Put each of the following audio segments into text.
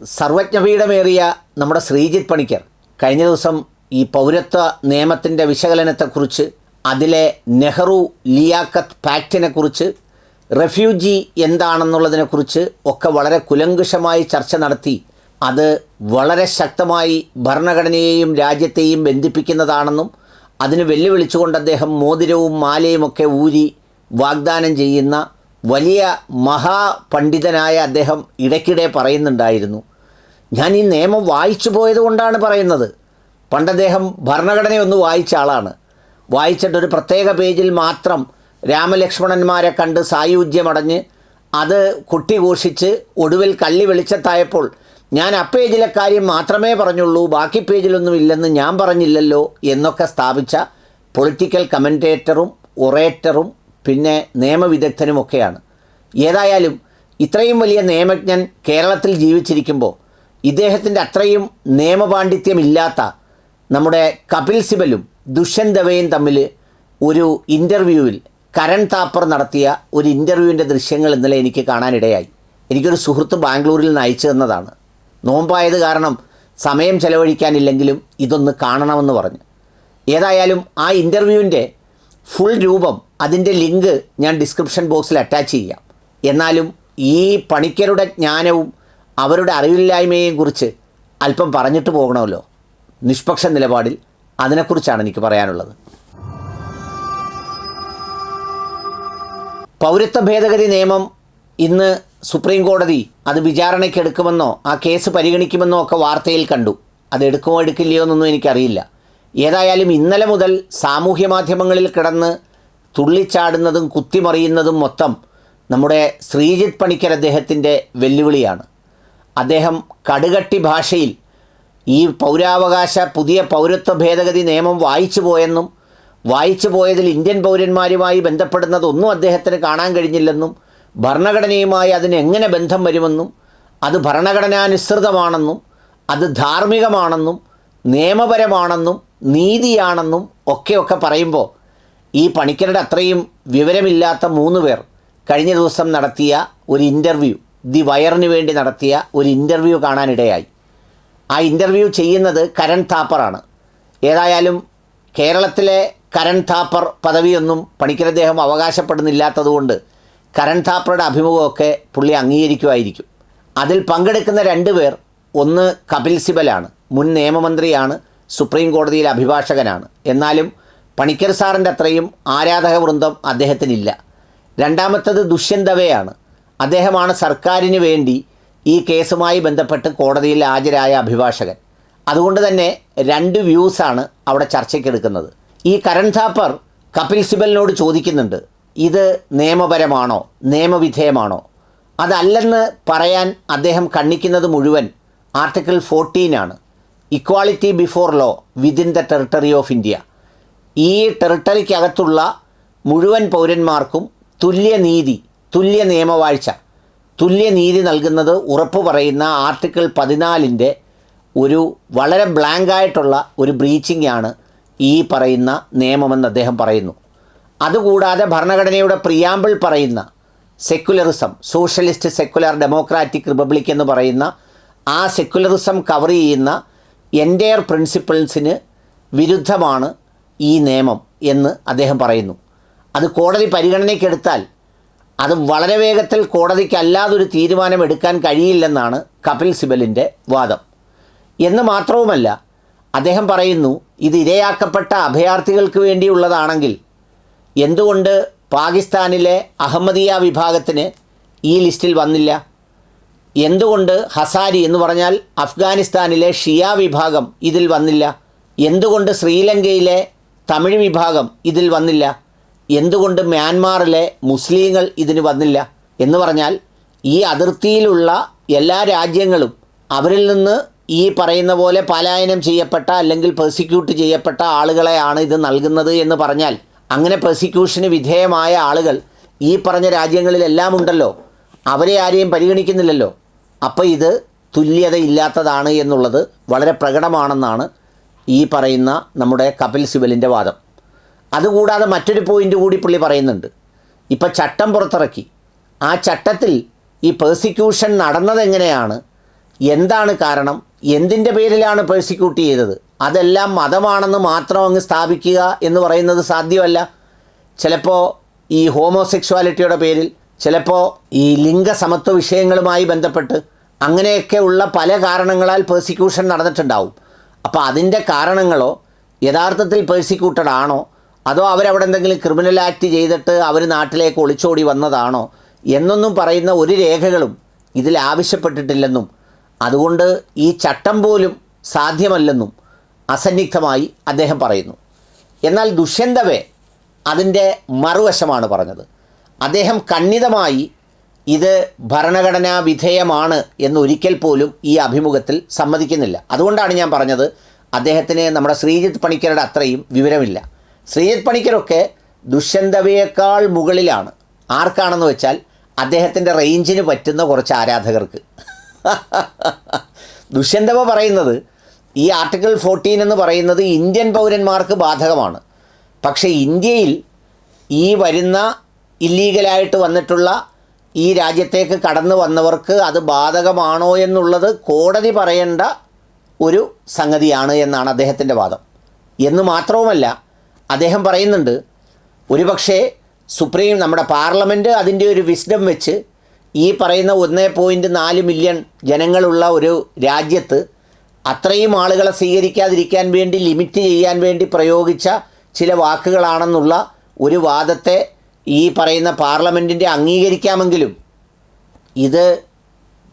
സർവജ്ഞപീഠമേറിയ നമ്മുടെ ശ്രീജിത് പണിക്കർ കഴിഞ്ഞ ദിവസം ഈ പൗരത്വ നിയമത്തിന്റെ വിശകലനത്തെക്കുറിച്ച് അതിലെ നെഹ്റു ലിയാക്കത്ത് പാക്റ്റിനെക്കുറിച്ച് റെഫ്യൂജി എന്താണെന്നുള്ളതിനെക്കുറിച്ച് ഒക്കെ വളരെ കുലങ്കുഷമായി ചർച്ച നടത്തി. അത് വളരെ ശക്തമായി ഭരണഘടനയെയും രാജ്യത്തെയും ബന്ധിപ്പിക്കുന്നതാണെന്നും അതിന് വെല്ലുവിളിച്ചുകൊണ്ട് അദ്ദേഹം മോതിരവും മാലയുമൊക്കെ ഊരി വാഗ്ദാനം ചെയ്യുന്ന വലിയ മഹാപണ്ഡിതനായ അദ്ദേഹം ഇടയ്ക്കിടെ പറയുന്നുണ്ടായിരുന്നു ഞാൻ ഈ നിയമം വായിച്ചു പോയത് കൊണ്ടാണ് പറയുന്നത്. പണ്ട് അദ്ദേഹം ഭരണഘടനയൊന്ന് വായിച്ച ആളാണ്. വായിച്ചിട്ട് ഒരു പ്രത്യേക പേജിൽ മാത്രം രാമലക്ഷ്മണന്മാരെ കണ്ട് സായുജ്യമടഞ്ഞ് അത് കുട്ടിഘോഷിച്ച് ഒടുവിൽ കള്ളി വെളിച്ചത്തായപ്പോൾ ഞാൻ ആ പേജിലെ കാര്യം മാത്രമേ പറഞ്ഞുള്ളൂ ബാക്കി പേജിലൊന്നും ഇല്ലെന്ന് ഞാൻ പറഞ്ഞില്ലല്ലോ എന്നൊക്കെ സ്ഥാപിച്ച പൊളിറ്റിക്കൽ കമന്റേറ്ററും ഒറേറ്ററും പിന്നെ നിയമവിദഗ്ധനുമൊക്കെയാണ്. ഏതായാലും ഇത്രയും വലിയ നിയമജ്ഞൻ കേരളത്തിൽ ജീവിച്ചിരിക്കുമ്പോൾ ഇദ്ദേഹത്തിന്റെ അത്രയും നിയമപാണ്ഡിത്യമില്ലാത്ത നമ്മുടെ കപിൽ സിബലും ദുഷ്യന്തവയും തമ്മിൽ ഒരു ഇന്റർവ്യൂവിൽ കരൺ താപ്പർ നടത്തിയ ഒരു ഇന്റർവ്യൂവിന്റെ ദൃശ്യങ്ങൾ ഇന്നലെ എനിക്ക് കാണാനിടയായി. എനിക്കൊരു സുഹൃത്ത് ബാംഗ്ലൂരിൽ നിന്ന് അയച്ചു തന്നതാണ്. നോമ്പായത് കാരണം സമയം ചെലവഴിക്കാനില്ലെങ്കിലും ഇതൊന്ന് കാണണമെന്ന് പറഞ്ഞു. ഏതായാലും ആ ഇന്റർവ്യൂവിന്റെ ഫുൾ രൂപം അതിന്റെ ലിങ്ക് ഞാൻ ഡിസ്ക്രിപ്ഷൻ ബോക്സിൽ അറ്റാച്ച് ചെയ്യാം. എന്നാലും ഈ പണിക്കരുടെ ജ്ഞാനവും അവരുടെ അറിവില്ലായ്മയെയും കുറിച്ച് അല്പം പറഞ്ഞിട്ട് പോകണമല്ലോ. നിഷ്പക്ഷ നിലപാടിൽ അതിനെക്കുറിച്ചാണ് എനിക്ക് പറയാനുള്ളത്. പൗരത്വ ഭേദഗതി നിയമം ഇന്ന് സുപ്രീം കോടതി അത് വിചാരണയ്ക്ക് എടുക്കുമെന്നോ ആ കേസ് പരിഗണിക്കുമെന്നോ ഒക്കെ വാർത്തയിൽ കണ്ടു. അത് എടുക്കുമോ എടുക്കില്ലയോ എന്നൊന്നും എനിക്കറിയില്ല. ഏതായാലും ഇന്നലെ മുതൽ സാമൂഹ്യ മാധ്യമങ്ങളിൽ കിടന്ന് തുള്ളിച്ചാടുന്നതും കുത്തിമറിയുന്നതും മൊത്തം നമ്മുടെ ശ്രീജിത് പണിക്കർ അദ്ദേഹത്തിന്റെ വെല്ലുവിളിയാണ്. അദ്ദേഹം കടുകട്ടി ഭാഷയിൽ ഈ പൗരാവകാശ പുതിയ പൗരത്വ ഭേദഗതി നിയമം വായിച്ചു പോയെന്നും വായിച്ചു പോയതിൽ ഇന്ത്യൻ പൗരന്മാരുമായി ബന്ധപ്പെടുന്നതൊന്നും അദ്ദേഹത്തിന് കാണാൻ കഴിഞ്ഞില്ലെന്നും ഭരണഘടനയുമായി അതിന് എങ്ങനെ ബന്ധം വരുമെന്നും അത് ഭരണഘടനാനുസൃതമാണെന്നും അത് ധാർമ്മികമാണെന്നും നിയമപരമാണെന്നും നീതിയാണെന്നും ഒക്കെയൊക്കെ പറയുമ്പോൾ ഈ പണിക്കരുടെ അത്രയും വിവരമില്ലാത്ത മൂന്ന് പേർ കഴിഞ്ഞ ദിവസം നടത്തിയ ഒരു ഇന്റർവ്യൂ ദി വയറിന് വേണ്ടി നടത്തിയ ഒരു ഇന്റർവ്യൂ കാണാനിടയായി. ആ ഇന്റർവ്യൂ ചെയ്യുന്നത് കരൺ താപ്പറാണ് ഏതായാലും കേരളത്തിലെ കരൺ താപ്പർ പദവിയൊന്നും പണിക്കരദ്ദേഹം അവകാശപ്പെടുന്നില്ലാത്തതുകൊണ്ട് കരൺ താപ്പറുടെ അഭിമുഖമൊക്കെ പുള്ളി അംഗീകരിക്കുമായിരിക്കും. അതിൽ പങ്കെടുക്കുന്ന രണ്ട് പേർ ഒന്ന് കപിൽ സിബലാണ്. മുൻ നിയമമന്ത്രിയാണ് സുപ്രീം കോടതിയിലെ അഭിഭാഷകനാണ്. എന്നാലും പണിക്കർ സാറിന്റെ അത്രയും ആരാധക വൃന്ദം അദ്ദേഹത്തിനില്ല. രണ്ടാമത്തത് ദുഷ്യന്തവയാണ്. അദ്ദേഹമാണ് സർക്കാരിന് വേണ്ടി ഈ കേസുമായി ബന്ധപ്പെട്ട് കോടതിയിൽ ഹാജരായ അഭിഭാഷകൻ. അതുകൊണ്ട് തന്നെ രണ്ട് വ്യൂസാണ് അവിടെ ചർച്ചയ്ക്കെടുക്കുന്നത് ഈ കരൺ താപ്പർ കപിൽ സിബലിനോട് ചോദിക്കുന്നുണ്ട് ഇത് നിയമപരമാണോ? നിയമവിധേയമാണോ? അതല്ലെന്ന് പറയാൻ അദ്ദേഹം കണ്ണിക്കുന്നത് മുഴുവൻ article ഫോർട്ടീനാണ് equality before law within the territory of India ഈ ടെറിട്ടറിക്കകത്തുള്ള മുഴുവൻ പൗരന്മാർക്കും തുല്യനീതി തുല്യ നിയമവാഴ്ച തുല്യനീതി നൽകുന്നത് ഉറപ്പ് പറയുന്ന ആർട്ടിക്കിൾ പതിനാലിന്റെ ഒരു വളരെ ബ്ലാങ്കായിട്ടുള്ള ഒരു ബ്രീച്ചിങ് ആണ് ഈ പറയുന്ന നിയമമെന്ന് അദ്ദേഹം പറയുന്നു. അതുകൂടാതെ ഭരണഘടനയുടെ പ്രിയാമ്പിൾ പറയുന്ന secularism socialist secular democratic republic എന്ന് പറയുന്ന ആ സെക്യുലറിസം കവർ ചെയ്യുന്ന എന്റയർ പ്രിൻസിപ്പിൾസിന് വിരുദ്ധമാണ് ഈ നിയമം എന്ന് അദ്ദേഹം പറയുന്നു. അത് കോടതി പരിഗണനയ്ക്കെടുത്താൽ അത് വളരെ വേഗത്തിൽ കോടതിക്ക് അല്ലാതൊരു തീരുമാനം എടുക്കാൻ കഴിയില്ലെന്നാണ് കപിൽ സിബലിന്റെ വാദം. എന്ന് മാത്രവുമല്ല അദ്ദേഹം പറയുന്നു ഇത് ഇരയാക്കപ്പെട്ട അഭയാർത്ഥികൾക്ക് വേണ്ടിയുള്ളതാണെങ്കിൽ എന്തുകൊണ്ട് പാകിസ്ഥാനിലെ അഹമ്മദിയ വിഭാഗത്തിന് ഈ ലിസ്റ്റിൽ വന്നില്ല? എന്തുകൊണ്ട് ഹസാരി എന്ന് പറഞ്ഞാൽ അഫ്ഗാനിസ്ഥാനിലെ ഷിയ വിഭാഗം ഇതിൽ വന്നില്ല? എന്തുകൊണ്ട് ശ്രീലങ്കയിലെ തമിഴ് വിഭാഗം ഇതിൽ വന്നില്ല? എന്തുകൊണ്ട് മ്യാൻമാറിലെ മുസ്ലിങ്ങൾ ഇതിന് വന്നില്ല? എന്ന് പറഞ്ഞാൽ ഈ അതിർത്തിയിലുള്ള എല്ലാ രാജ്യങ്ങളും അവരിൽ നിന്ന് ഈ പറയുന്ന പോലെ പലായനം ചെയ്യപ്പെട്ട അല്ലെങ്കിൽ പെർസിക്യൂട്ട് ചെയ്യപ്പെട്ട ആളുകളെയാണ് ഇത് നൽകുന്നത് എന്ന് പറഞ്ഞാൽ അങ്ങനെ പെർസിക്യൂഷന് വിധേയമായ ആളുകൾ ഈ പറഞ്ഞ രാജ്യങ്ങളിലെല്ലാം ഉണ്ടല്ലോ. അവരെ ആരെയും പരിഗണിക്കുന്നില്ലല്ലോ. അപ്പോൾ ഇത് തുല്യതയില്ലാത്തതാണ് എന്നുള്ളത് വളരെ പ്രകടമാണെന്നാണ് ഈ പറയുന്ന നമ്മുടെ കപിൽ സിബലിന്റെ വാദം. അതുകൂടാതെ മറ്റൊരു പോയിന്റ് കൂടി പുള്ളി പറയുന്നുണ്ട്. ഇപ്പം ചട്ടം പുറത്തിറക്കി. ആ ചട്ടത്തിൽ ഈ പേഴ്സിക്യൂഷൻ നടന്നതെങ്ങനെയാണ് എന്താണ് കാരണം? എന്തിന്റെ പേരിലാണ് പേഴ്സിക്യൂട്ട് ചെയ്തത്? അതെല്ലാം മതമാണെന്ന് മാത്രം അങ്ങ് സ്ഥാപിക്കുക എന്ന് പറയുന്നത് സാധ്യമല്ല. ചിലപ്പോൾ ഈ ഹോമോസെക്ഷുവാലിറ്റിയുടെ പേരിൽ ചിലപ്പോൾ ഈ ലിംഗസമത്വ വിഷയങ്ങളുമായി ബന്ധപ്പെട്ട് അങ്ങനെയൊക്കെ ഉള്ള പല കാരണങ്ങളാൽ പേഴ്സിക്യൂഷൻ നടന്നിട്ടുണ്ടാവും. അപ്പോൾ അതിന്റെ കാരണങ്ങളോ യഥാർത്ഥത്തിൽ പേഴ്സിക്യൂട്ടഡ് ആണോ? അതോ അവരവിടെ എന്തെങ്കിലും ക്രിമിനൽ ആക്ട് ചെയ്തിട്ട് അവർ നാട്ടിലേക്ക് ഒളിച്ചോടി വന്നതാണോ? എന്നൊന്നും പറയുന്ന ഒരു രേഖകളും ഇതിൽ ആവശ്യപ്പെട്ടിട്ടില്ലെന്നും അതുകൊണ്ട് ഈ ചട്ടം പോലും സാധ്യമല്ലെന്നും അസന്നിഗ്ധമായി അദ്ദേഹം പറയുന്നു. എന്നാൽ ദുഷ്യന്തവേ അതിന്റെ മറുവശമാണ് പറഞ്ഞത്. അദ്ദേഹം ഖണ്ഡിതമായി ഇത് ഭരണഘടനാ വിധേയമാണ് എന്നൊരിക്കൽ പോലും ഈ അഭിമുഖത്തിൽ സമ്മതിക്കുന്നില്ല. അതുകൊണ്ടാണ് ഞാൻ പറഞ്ഞത് അദ്ദേഹത്തിന് നമ്മുടെ ശ്രീജിത്ത് പണിക്കരുടെ അത്രയും വിവരമില്ല. ശ്രീജിത്ത് പണിക്കരൊക്കെ ദുഷ്യന്തവയേക്കാൾ മുകളിലാണ്. ആർക്കാണെന്ന് വെച്ചാൽ അദ്ദേഹത്തിന്റെ റേഞ്ചിന് പറ്റുന്ന കുറച്ച് ആരാധകർക്ക്. ദുഷ്യന്തവ പറയുന്നത് ഈ ആർട്ടിക്കിൾ ഫോർട്ടീൻ എന്ന് പറയുന്നത് ഇന്ത്യൻ പൗരന്മാർക്ക് ബാധകമാണ്. പക്ഷേ ഇന്ത്യയിൽ ഈ വരുന്ന ഇല്ലീഗലായിട്ട് വന്നിട്ടുള്ള ഈ രാജ്യത്തേക്ക് കടന്നു വന്നവർക്ക് അത് ബാധകമാണോ എന്നുള്ളത് കോടതി പറയേണ്ട ഒരു സംഗതിയാണ് എന്നാണ് അദ്ദേഹത്തിന്റെ വാദം. എന്ന് മാത്രവുമല്ല അദ്ദേഹം പറയുന്നുണ്ട് ഒരുപക്ഷേ സുപ്രീം നമ്മുടെ പാർലമെന്റ് അതിന്റെ ഒരു വിസ്ഡം വെച്ച് ഈ പറയുന്ന ഒന്നേ പോയിന്റ് നാല് മില്യൺ ജനങ്ങളുള്ള ഒരു രാജ്യത്ത് അത്രയും ആളുകളെ സ്വീകരിക്കാതിരിക്കാൻ വേണ്ടി ലിമിറ്റ് ചെയ്യാൻ വേണ്ടി പ്രയോഗിച്ച ചില വാക്കുകളാണെന്നുള്ള ഒരു വാദത്തെ ഈ പറയുന്ന പാർലമെന്റിന്റെ അംഗീകരിക്കാമെങ്കിലും ഇത്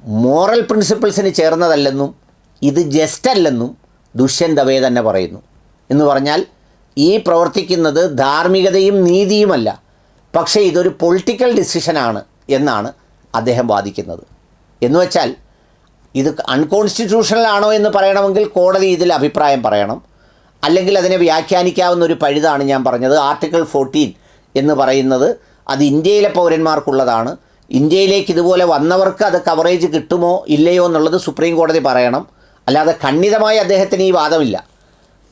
മോറൽ പ്രിൻസിപ്പിൾസിന് ചേർന്നതല്ലെന്നും ഇത് ജസ്റ്റ് അല്ലെന്നും ദുഷ്യന്ത് തന്നെ പറയുന്നു. എന്ന് പറഞ്ഞാൽ ഈ പ്രവർത്തിക്കുന്നത് ധാർമ്മികതയും നീതിയുമല്ല. പക്ഷേ ഇതൊരു പൊളിറ്റിക്കൽ ഡിസിഷനാണ് എന്നാണ് അദ്ദേഹം വാദിക്കുന്നത്. എന്ന് വെച്ചാൽ ഇത് അൺകോൺസ്റ്റിറ്റ്യൂഷണൽ ആണോ എന്ന് പറയണമെങ്കിൽ കോടതി ഇതിൽ അഭിപ്രായം പറയണം. അല്ലെങ്കിൽ അതിനെ വ്യാഖ്യാനിക്കാവുന്ന ഒരു പഴുതാണ് ഞാൻ പറഞ്ഞത്. ആർട്ടിക്കിൾ ഫോർട്ടീൻ എന്ന് പറയുന്നത് അത് ഇന്ത്യയിലെ പൗരന്മാർക്കുള്ളതാണ്. ഇന്ത്യയിലേക്ക് ഇതുപോലെ വന്നവർക്ക് അത് കവറേജ് കിട്ടുമോ ഇല്ലയോ എന്നുള്ളത് സുപ്രീം കോടതി പറയണം. അല്ലാതെ ഖണ്ഡിതമായി അദ്ദേഹത്തിന് ഈ വാദമില്ല.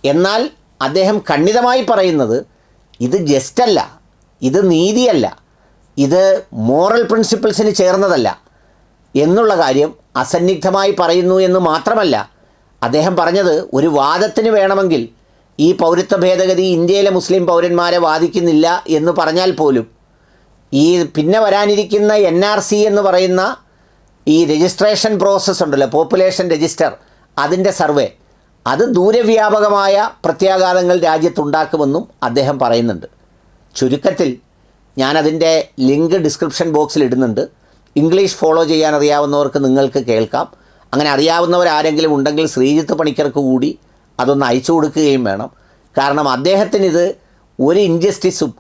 എന്നാൽ അദ്ദേഹം ഖണ്ഡിതമായി പറയുന്നത് ഇത് ജസ്റ്റല്ല ഇത് നീതിയല്ല ഇത് മോറൽ പ്രിൻസിപ്പിൾസിന് ചേർന്നതല്ല എന്നുള്ള കാര്യം അസന്നിഗ്ധമായി പറയുന്നു എന്ന് മാത്രമല്ല അദ്ദേഹം പറഞ്ഞത് ഒരു വാദത്തിന് വേണമെങ്കിൽ ഈ പൗരത്വ ഭേദഗതി ഇന്ത്യയിലെ മുസ്ലിം പൗരന്മാരെ വാദിക്കുന്നില്ല എന്ന് പറഞ്ഞാൽ പോലും ഈ പിന്നെ വരാനിരിക്കുന്ന എൻ ആർ സി എന്ന് പറയുന്ന ഈ രജിസ്ട്രേഷൻ പ്രോസസ്സ് ഉണ്ടല്ലോ പോപ്പുലേഷൻ രജിസ്റ്റർ അതിന്റെ സർവേ. അത് ദൂരവ്യാപകമായ പ്രത്യാഘാതങ്ങൾ രാജ്യത്തുണ്ടാക്കുമെന്നും അദ്ദേഹം പറയുന്നുണ്ട്. ചുരുക്കത്തിൽ ഞാനതിന്റെ ലിങ്ക് ഡിസ്ക്രിപ്ഷൻ ബോക്സിൽ ഇടുന്നുണ്ട്. ഇംഗ്ലീഷ് ഫോളോ ചെയ്യാൻ അറിയാവുന്നവർക്ക് നിങ്ങൾക്ക് കേൾക്കാം. അങ്ങനെ അറിയാവുന്നവർ ആരെങ്കിലും ഉണ്ടെങ്കിൽ ശ്രീജിത്ത് പണിക്കർക്ക് കൂടി അതൊന്ന് അയച്ചു കൊടുക്കുകയും വേണം. കാരണം അദ്ദേഹത്തിന് ഇത് ഒരു ഇൻജസ്റ്റിസും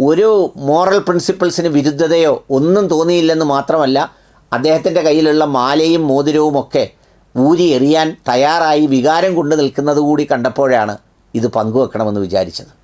ഒരു മോറൽ പ്രിൻസിപ്പിൾസിന് വിരുദ്ധതയോ ഒന്നും തോന്നിയില്ലെന്ന് മാത്രമല്ല അദ്ദേഹത്തിന്റെ കയ്യിലുള്ള മാലയും മോതിരവുമൊക്കെ ഊരി എറിയാൻ തയ്യാറായി വികാരം കൊണ്ട് നിൽക്കുന്നത് കൂടി കണ്ടപ്പോഴാണ് ഇത് പങ്കുവെക്കണമെന്ന് വിചാരിച്ചത്.